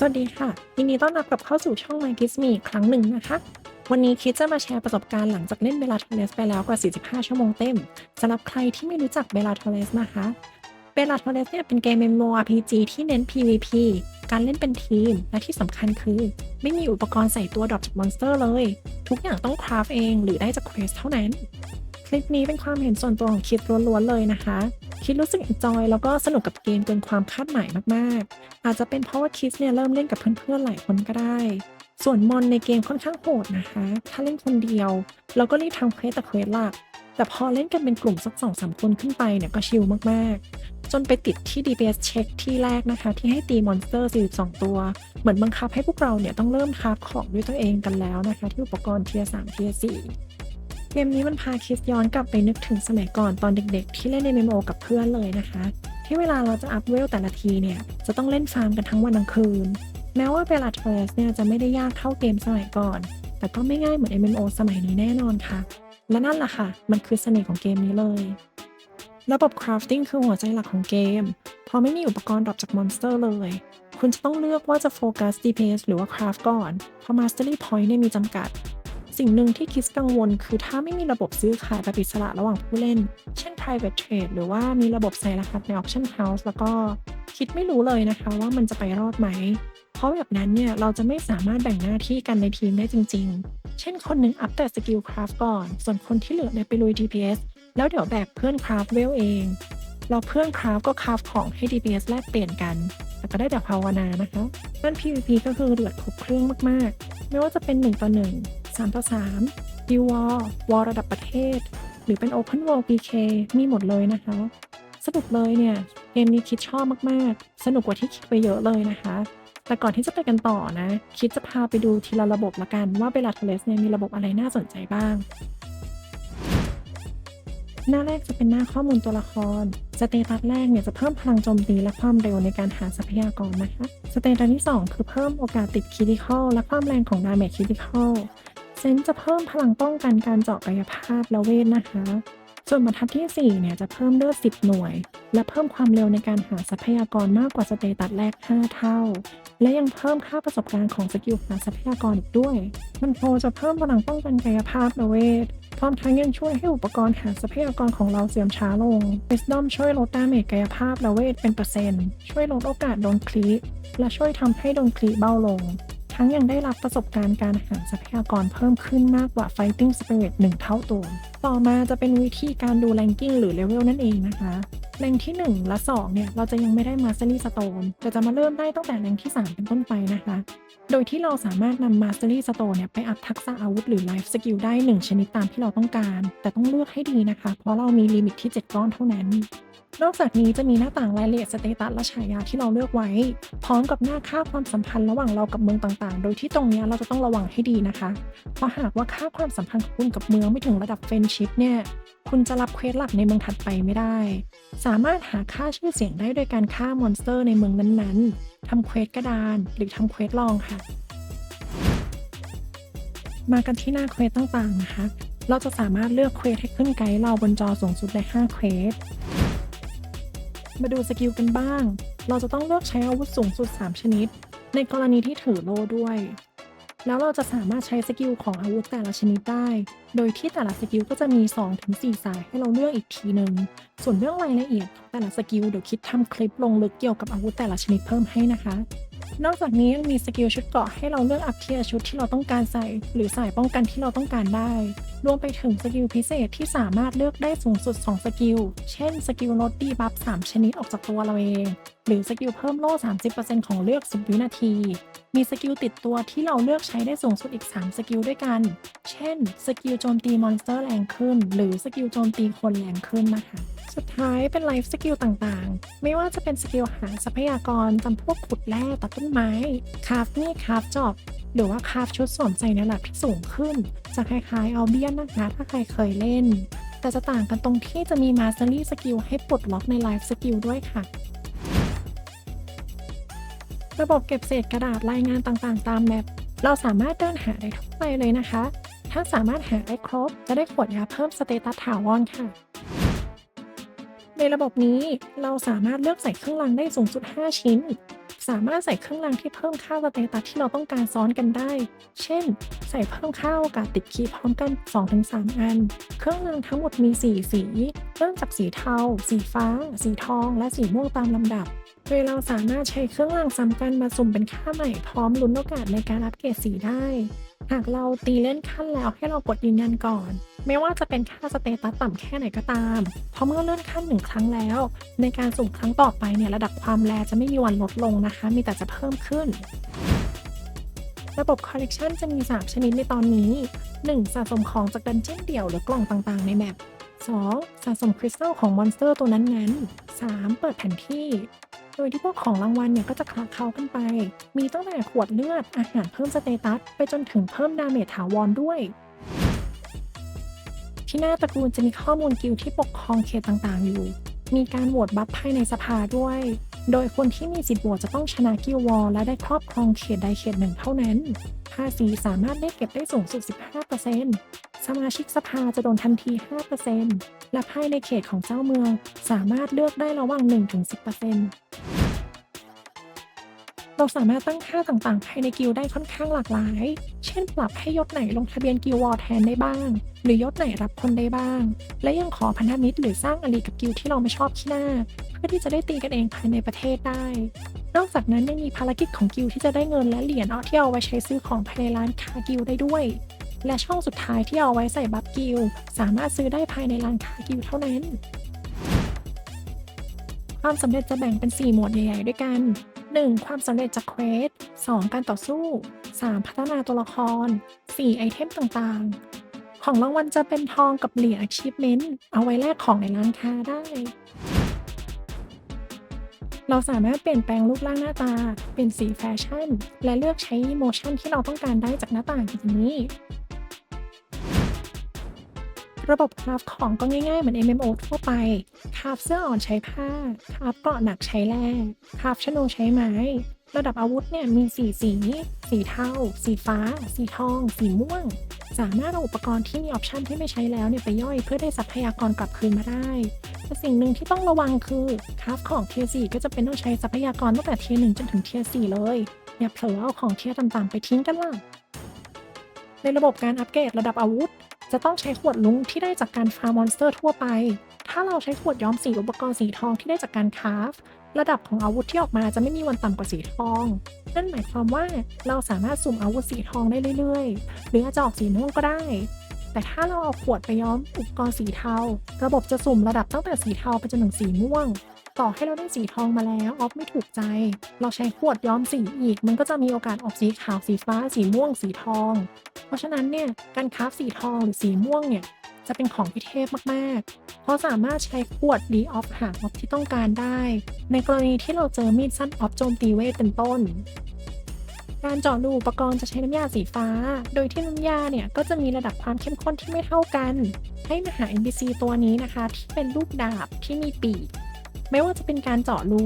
สวัสดีค่ะยินดีต้อนรับกลับเข้าสู่ช่อง My Kiss Me อีกครั้งหนึ่งนะคะ วันนี้คิดจะมาแชร์ประสบการณ์หลังจากเล่นเบล a ท o เลสไปแล้วกว่า 45 ชั่วโมงเต็มสำหรับใครที่ไม่รู้จักเบล a ท o เลสนะคะเบล a ท o เลสเนี่ยเป็นเกม MMORPG ที่เน้น PVP การเล่นเป็นทีม และที่สำคัญคือ ไม่มีอุปกรณ์ใส่ตัวดรอปจากมอนสเตอร์เลย ทุกอย่างต้องคราฟเองหรือได้จากเควสเท่านั้น คลิปนี้เป็นความเห็นส่วนตัวของคิดล้วนๆเลยนะคะ คิดรู้สึกจอยแล้วก็สนุกกับเกมเกินความคาดหมายมากๆ อาจจะเป็นเพราะว่าคิดเนี่ยเริ่มเล่นกับเพื่อนๆหลายคนก็ได้ ส่วนมอนในเกมค่อนข้างโหดนะคะ ถ้าเล่นคนเดียว เราก็รีบทำเควสแต่เควสหลัก แต่พอเล่นกันเป็นกลุ่มสักสองสามคนขึ้นไปเนี่ยก็ชิลมากๆ จนไปติดที่ DPS เช็คที่แรกนะคะ ที่ให้ตีมอนสเตอร์ 42 ตัว เหมือนบังคับให้พวกเราเนี่ยต้องเริ่มคราฟของด้วยตัวเองกันแล้วนะคะ ที่อุปกรณ์เทียร์3เทียร์4 เกมนี้มันพาคิดย้อนกลับไปนึกถึงสมัยก่อนตอนเด็กๆ ที่เล่นในเมโมกับเพื่อนเลยนะคะ ที่เวลาเราจะอัพเวลแต่ละทีเนี่ย จะต้องเล่นฟาร์มกันทั้งวันทั้งคืน แม้ว่าเบล a ทเ r สเนี่ยจะไม่ได้ยากเท่าเกมสมัยก่อน แต่ก็ไม่ง่ายเหมือน MMO สมัยนี้แน่นอนค่ะ และนั่นแหละค่ะ มันคือเสน่ห์ของเกมนี้เลย ระบบ crafting คือหัวใจหลักของเกม พอไม่มีอุปกรณ์ดรอปจากมอนสเตอร์เลยคุณจะต้องเลือกว่าจะโฟกัส DPS หรือว่า craft ก่อน เพราะ mastery point เนี่ยมีจำกัด สิ่งหนึ่งที่คิดกังวล คือถ้าไม่มีระบบซื้อขายแบบอิสระระหว่างผู้เล่น เช่น private trade หรือว่ามีระบบใส่รหัสใน auction house แล้วก็คิดไม่รู้เลยนะคะว่ามันจะไปรอดไหม เพราะแบบนั้นเนี่ยเราจะไม่สามารถแบ่งหน้าที่กันในทีมได้จริง ๆ เช่นคนหนึ่งอัพแต่สกิลคราฟก่อน ส่วนคนที่เหลือเนี่ยไปลุย DPS แล้วเดี๋ยวแบกเพื่อนคราฟเวลเองเราเพื่อนคราฟก็คราฟของให้ DPS แลกเปลี่ยนกัน แต่ก็ได้แต่ภาวนานะคะด้าน PVP ก็คือเดือดครบเครื่องมากๆ ไม่ว่าจะเป็น1ต่อ1 3 ต่อ3 d วอลวอลระดับประเทศ หรือเป็น Open World PK มีหมดเลยนะคะ สรุปเลยเนี่ย เกมนี้คิดชอบมาก ๆ สนุกกว่าที่คิดไปเยอะเลยนะคะ แต่ก่อนที่จะไปกันต่อนะ คิดจะพาไปดูทีละระบบละกันว่าเบล a ทเลสเนี่ยมีระบบอะไรน่าสนใจบ้าง หน้าแรกจะเป็นหน้าข้อมูลตัวละคร สเตตัสแรกเนี่ยจะเพิ่มพลังโจมตีและความเร็วในการหาทรัพยากรนะคะ สเตตัสที่ 2 คือเพิ่มโอกาสติดคิดิคอลและความแรงของดาเมจคิดิคอล เซนจะเพิ่มพลังป้องกันการเจาะกายภาพและเวทนะคะ ส่วนบรรทัดที่ 4 เนี่ยจะเพิ่มเลือด10 หน่วย และเพิ่มความเร็วในการหาทรัพยากรมากกว่าสเตตัสแรก 5 เท่า และยังเพิ่มค่าประสบการณ์ของสกิลหาทรัพยากรอีกด้วย มันโฟจะเพิ่มพลังป้องกันกายภาพและเวทพร้อมทั้งยังช่วยให้อุปกรณ์หาทรัพยากรของเราเสื่อมช้าลง Wisdom ช่วยลดดาเมจกายภาพและเวทเป็นเปอร์เซ็นต์ ช่วยลดโอกาสโดนคลีและช่วยทำให้โดนคลีเบาลง ทั้งยังได้รับประสบการณ์การหาทรัพยากรเพิ่มขึ้นมากกว่า Fighting Spirit 1 เท่าตัว ต่อมาจะเป็นวิธีการดูแรงกิ้งหรือเลเวลนั่นเองนะคะ แรงที่ 1 และ 2 เนี่ย เราจะยังไม่ได้ Mastery Stone แต่จะมาเริ่มได้ตั้งแต่แรงที่ 3 เป็นต้นไปนะคะ โดยที่เราสามารถนำ Mastery Stone เนี่ยไปอัพทักษะอาวุธหรือ Life Skill ได้ 1 ชนิดตามที่เราต้องการ แต่ต้องเลือกให้ดีนะคะ เพราะเรามีลิมิตที่ 7 ก้อนเท่านั้น นอกจากนี้จะมีหน้าต่างรายละเอียดสเตตัสและฉายาที่เราเลือกไว้ พร้อมกับหน้าค่าความสัมพันธ์ระหว่างเรากับเมืองต่างๆ โดยที่ตรงนี้เราจะต้องระวังให้ดีนะคะ เพราะหากว่าค่าความสัมพันธ์ของคุณกับเมืองไม่ถึงระดับเฟรนชิพเนี่ยคุณจะรับเควสหลักในเมืองถัดไปไม่ได้ สามารถหาค่าชื่อเสียงได้โดยการฆ่ามอนสเตอร์ในเมืองนั้นๆ ทำเควสกระดาน หรือทำเควสลองค่ะ มากันที่หน้าเควสต่างๆนะคะ เราจะสามารถเลือกเควสให้ขึ้นไกด์เราบนจอสูงสุดได้5เควส มาดูสกิลกันบ้าง เราจะต้องเลือกใช้อาวุธสูงสุด 3 ชนิด ในกรณีที่ถือโล่ด้วย แล้วเราจะสามารถใช้สกิลของอาวุธแต่ละชนิดได้ โดยที่แต่ละสกิลก็จะมี 2-4 สายให้เราเลือกอีกทีหนึ่ง ส่วนเรื่องรายละเอียดแต่ละสกิลเดี๋ยวคิดทำคลิปลงลึกเกี่ยวกับอาวุธแต่ละชนิดเพิ่มให้นะคะ นอกจากนี้ยังมีสกิลชุดเกราะให้เราเลือกอัพเทียร์ชุดที่เราต้องการใส่ หรือสายป้องกันที่เราต้องการได้ รวมไปถึงสกิลพิเศษที่สามารถเลือกได้สูงสุด 2 สกิล เช่นสกิลลดดีบัฟ3ชนิดออกจากตัวเราเอง หรือสกิลเพิ่มโล่ 30%ของเลือก 10 วินาที มีสกิลติดตัวที่เราเลือกใช้ได้สูงสุดอีก 3 สกิลด้วยกัน เช่น สกิลโจมตีมอนสเตอร์แรงขึ้น หรือสกิลโจมตีคนแรงขึ้นนะคะ สุดท้ายเป็นไลฟ์สกิลต่างๆ ไม่ว่าจะเป็นสกิลหาทรัพยากรจำพวกขุดแร่ตัดต้นไม้คราฟนี่คราฟจอบ หรือว่าคราฟชุดสวมใส่ในระดับที่สูงขึ้น จะคล้ายๆเอาเบี้ยนนะคะถ้าใครเคยเล่น แต่จะต่างกันตรงที่จะมีมาสเตอรี่สกิลให้ปลดล็อกในไลฟ์สกิลด้วยค่ะระบบเก็บเศษกระดาษรายงานต่างๆ ตามแมป เราสามารถเดินหาได้ทุกไปเลยนะคะ ถ้าสามารถหาได้ครบ จะได้ขวดยาเพิ่มสเตตัสถาวรค่ะ ระบบนี้เราสามารถเลือกใส่เครื่องรางได้สูงสุด 5 ชิ้น สามารถใส่เครื่องรางที่เพิ่มค่าสเตตัสที่เราต้องการซ้อนกันได้ เช่น ใส่เพิ่มค่าโอกาสติดคีย์พร้อมกัน 2-3 อัน เครื่องรางทั้งหมดมี 4 สี เริ่มจากสีเทา สีฟ้า สีทอง และสีม่วงตามลำดับ โดยเราสามารถใช้เครื่องรางซ้ำกันมาสุ่มเป็นค่าใหม่พร้อมลุ้นโอกาสในการอัปเกรดสีได้ หากเราตีเลื่อนขั้นแล้วให้เรากดยืนยันก่อน ไม่ว่าจะเป็นค่าสเตตัสต่ำแค่ไหนก็ตาม เพราะเมื่อเลื่อนขั้นหนึ่งครั้งแล้ว ในการสุ่มครั้งต่อไปเนี่ยระดับความแรจะไม่มีวันลดลงนะคะ มีแต่จะเพิ่มขึ้น ระบบคอลเลกชันจะมี 3 ชนิดในตอนนี้ 1. สะสมของจากดันเจี้ยนเดี่ยวหรือกล่องต่างๆ ในแมป 2. สะสมคริสตัลของมอนสเตอร์ตัวนั้นๆ 3. เปิดแผนที่ โดยที่พวกของรางวัลเนี่ยก็จะคลาเคล้ากันไป มีตั้งแต่ขวดเลือด อาหารเพิ่มสเตตัส ไปจนถึงเพิ่มดาเมจถาวรด้วย ที่หน้าตระกูลจะมีข้อมูลกิลที่ปกครองเขตต่างๆอยู่ มีการโหวตบัฟภายในสภาด้วย โดยคนที่มีสิทธิ์โหวตจะต้องชนะกิลวอลและได้ครอบครองเขตใดเขตหนึ่งเท่านั้น ภาษีสามารถได้เก็บได้สูงสุด 15% สมาชิกสภาจะโดนทันที 5%และภายในเขตของเจ้าเมือง สามารถเลือกได้ระหว่าง 1-10%เราสามารถตั้งค่าต่างๆ ภายในกิลด์ได้ค่อนข้างหลากหลาย เช่นปรับให้ยศไหนลงทะเบียนกิลด์วอลแทนได้บ้าง หรือยศไหนรับคนได้บ้าง และยังขอพันธมิตรหรือสร้างอลีกับกิลด์ที่เราไม่ชอบขี้หน้า เพื่อที่จะได้ตีกันเองภายในประเทศได้นอกจากนั้นยังมีภารกิจของกิลด์ที่จะได้เงินและเหรียญเอาที่เอาไว้ใช้ซื้อของภายในร้านค้ากิลด์ได้ด้วย และช่องสุดท้ายที่เอาไว้ใส่บัฟกิลสามารถซื้อได้ภายในร้านค้ากิลเท่านั้น ความสำเร็จจะแบ่งเป็น 4 หมวดใหญ่ๆด้วยกัน 1. ความสำเร็จจากเควส 2. การต่อสู้ 3. พัฒนาตัวละคร 4. ไอเทมต่างๆ ของรางวัลจะเป็นทองกับเหรียญ achievement เอาไว้แลกของในร้านค้าได้ เราสามารถเปลี่ยนแปลงรูปร่างหน้าตา เปลี่ยนสีแฟชั่น และเลือกใช้โมชั่นที่เราต้องการได้จากหน้าต่างอย่างนี้ ระบบคราฟของก็ง่ายๆ เหมือน MMO ทั่วไป คราฟเสื้ออ่อนใช้ผ้า คราฟเกราะหนักใช้แร่คราฟชโนใช้ไม้ ระดับอาวุธเนี่ยมีสีสี สีเทา สีฟ้า สีทอง สีม่วง สามารถเอาอุปกรณ์ที่มีออปชันที่ไม่ใช้แล้วเนี่ยไปย่อยเพื่อได้ทรัพยากรกลับคืนมาได้แต่สิ่งหนึ่งที่ต้องระวังคือคราฟของเทีย4ก็จะเป็นต้องใช้ทรัพยากรตั้งแต่เทีย1จนถึงเทีย4เลยอย่าเผลอเอาของเทียต่ำๆไปทิ้งกันล่ะในระบบการอัปเกรดระดับอาวุธ จะต้องใช้ขวดลุ้งที่ได้จากการฟาร์มมอนสเตอร์ทั่วไป ถ้าเราใช้ขวดย้อมสีอุปกรณ์สีทองที่ได้จากการคราฟ ระดับของอาวุธที่ออกมาจะไม่มีวันต่ำกว่าสีทอง นั่นหมายความว่าเราสามารถสุ่มอาวุธสีทองได้เรื่อยๆ หรืออาจจะออกสีม่วงก็ได้ แต่ถ้าเราเอาขวดไปย้อมอุปกรณ์สีเทา ระบบจะสุ่มระดับตั้งแต่สีเทาไปจนถึงสีม่วง ต่อให้เราได้สีทองมาแล้วออฟไม่ถูกใจ เราใช้ขวดย้อมสีอีก มันก็จะมีโอกาสออกสีขาวสีฟ้า สีม่วงสีทอง เพราะฉะนั้นเนี่ยการคราฟสีทองหรือสีม่วงเนี่ยจะเป็นของที่เทพมากๆ เพราะสามารถใช้ขวดดีออฟหาออฟที่ต้องการได้ ในกรณีที่เราเจอมีดสั้นออฟโจมตีเวทเป็นต้น การเจาะรูอุปกรณ์จะใช้น้ำยาสีฟ้า โดยที่น้ำยาเนี่ยก็จะมีระดับความเข้มข้นที่ไม่เท่ากัน ให้มาหา NPC ตัวนี้นะคะ ที่เป็นรูปดาบที่มีปีก ไม่ว่าจะเป็นการเจาะรู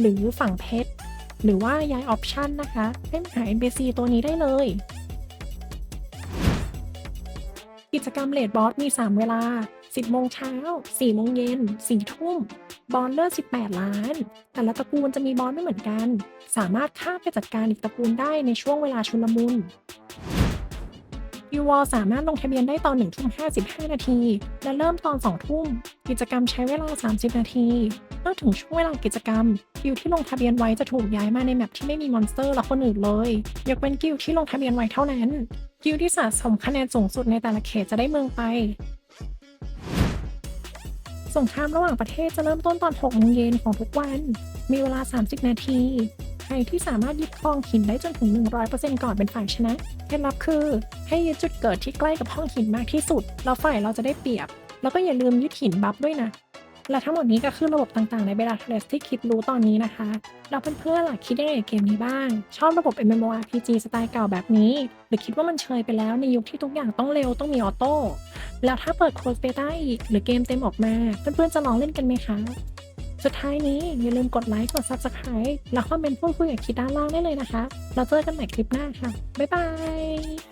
หรือฝังเพชร หรือว่าย้ายออปชันนะคะให้มาหา NPC ตัวนี้ได้เลย กิจกรรมเลดบอสมี 3 เวลา 10 โมงเช้า 4 โมงเย็น 4 ทุ่ม บอลเลือด18 ล้าน แต่ละตระกูลจะมีบอลไม่เหมือนกัน สามารถข้ามไปจัดการอีกตระกูลได้ในช่วงเวลาชุลมุน ยูวอลสามารถลงทะเบียนได้ตอน1ทุ่ม55 นาที และเริ่มตอน 2 ทุ่ม กิจกรรมใช้เวลา 30 นาทีเมื่อถึงช่วงเวลากิจกรรม กิลที่ลงทะเบียนไว้จะถูกย้ายมาในแมปที่ไม่มีมอนสเตอร์และคนอื่นเลยยกเว้นกิลที่ลงทะเบียนไว้เท่านั้น กิลที่สะสมคะแนนสูงสุดในแต่ละเขตจะได้เมืองไปสงครามระหว่างประเทศจะเริ่มต้นตอน6โมงเย็นของทุกวัน มีเวลา 30 นาที ใครที่สามารถยึดครองหินได้จนถึง 100%ก่อนเป็นฝ่ายชนะเคล็ดลับคือ ให้ยึดจุดเกิดที่ใกล้กับห้องหินมากที่สุด แล้วฝ่ายเราจะได้เปรียบ แล้วก็อย่าลืมยึดหินบัฟด้วยนะและทั้งหมดนี้ก็คือระบบต่างๆในเบลาเทเลสที่คิดรู้ตอนนี้นะคะ เราเพื่อนๆล่ะคิดยังไงกับเกมนี้บ้าง ชอบระบบ MMORPG สไตล์เก่าแบบนี้ หรือคิดว่ามันเชยไปแล้วในยุคที่ทุกอย่างต้องเร็วต้องมีออโต้ แล้วถ้าเปิดโค้ดเบต้าอีก หรือเกมเต็มออกมา เพื่อนๆจะลองเล่นกันไหมคะ สุดท้ายนี้อย่าลืมกดไลค์กด Subscribe แล้วคอมเมนต์พูดคุยกับคิดด้านล่างได้เลยนะคะ เราเจอกันใหม่คลิปหน้าค่ะ บ๊ายบาย